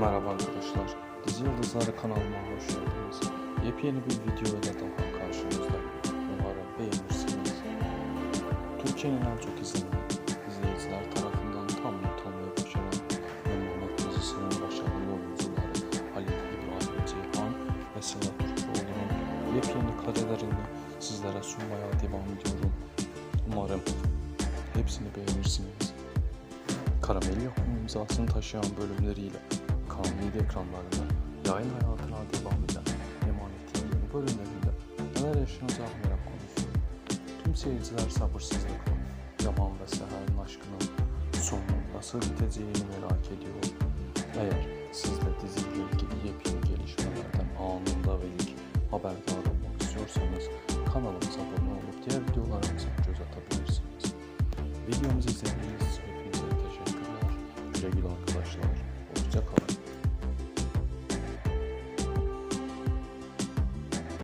Merhaba arkadaşlar. Dizi Yıldızları kanalıma hoş geldiniz. Yepyeni bir video ile daha karşınızdayım. Umarım beğenirsiniz. Türkiye'nin en çok izlenen izleyiciler tarafından tam almayı başaran Emanet dizisinin başarılı oyuncuları Ali İbrahim Ceyhan ve Sıla Türkoğlu'nun yepyeni karelerini sizlere sunmaya devam ediyorum. Umarım hepsini beğenirsiniz. Karamel yapım imzasını taşıyan bölümleriyle ekranlarında yayın hayatına devam eden Emanet'in yeni bölümlerinde neler yaşanacağı merak konusu. Tüm seyirciler sabırsızlıkla Yaman ve Seher'in aşkının sonu nasıl biteceğini merak ediyor. Eğer siz de diziyle ilgili yepyeni gelişmelerden anında ve ilk haberdar olmak istiyorsanız kanalımıza abone olup diğer videolarımıza göz atabilirsiniz. Videomuzu izlediğiniz için hepinize teşekkürler. Güle güle arkadaşlar.